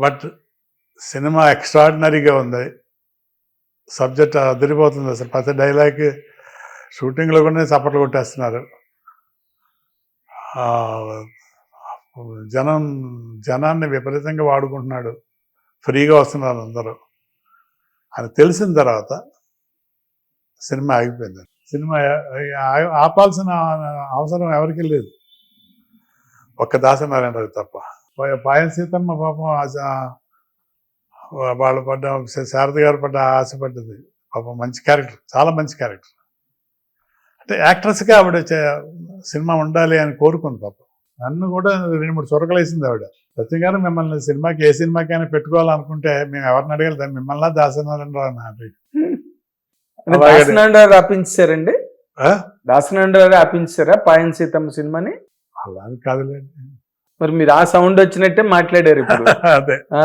But cinema ఎక్స్ట్రాడినరీగా ఉంది. Subject అదిరిపోతుంది అసలు. ప్రతి డైలాగ్ షూటింగ్లో కూడా చప్పట్లు కొట్టేస్తున్నారు. జనం జనాన్ని విపరీతంగా వాడుకుంటున్నాడు. ఫ్రీగా వస్తున్నారు అందరూ అని తెలిసిన తర్వాత సినిమా ఆగిపోయింది. సినిమా ఆ- ఆపాల్సిన అవసరం ఎవరికీ లేదు. ఒక్క దాసనారాయణరావు తప్ప. పాయం సీతమ్మ పాపం ఆశ- వాళ్ళు పడ్డ శారద గారు పడ్డ ఆశపడ్డది పాపం మంచి క్యారెక్టర్ చాలా మంచి క్యారెక్టర్. అంటే యాక్ట్రెస్గా ఆవిడ సినిమా ఉండాలి అని కోరుకుంది పాపం. నన్ను కూడా రెండు మూడు చొరకలేసింది ఆవిడ. సత్యం గారు మిమ్మల్ని సినిమాకి ఏ సినిమాకైనా పెట్టుకోవాలనుకుంటే మేము ఎవరిని అడగాలి? మిమ్మల్ని. దాసనారాయణ ఆపించారండి ఆ? దాసనారాయణ ఆపించారా పాయన్ సీతమ్మ సినిమాని? అలా కాదులేండి. మరి మీరు ఆ సౌండ్ వచ్చినట్టే మాట్లాడారు ఇప్పుడు. అదే.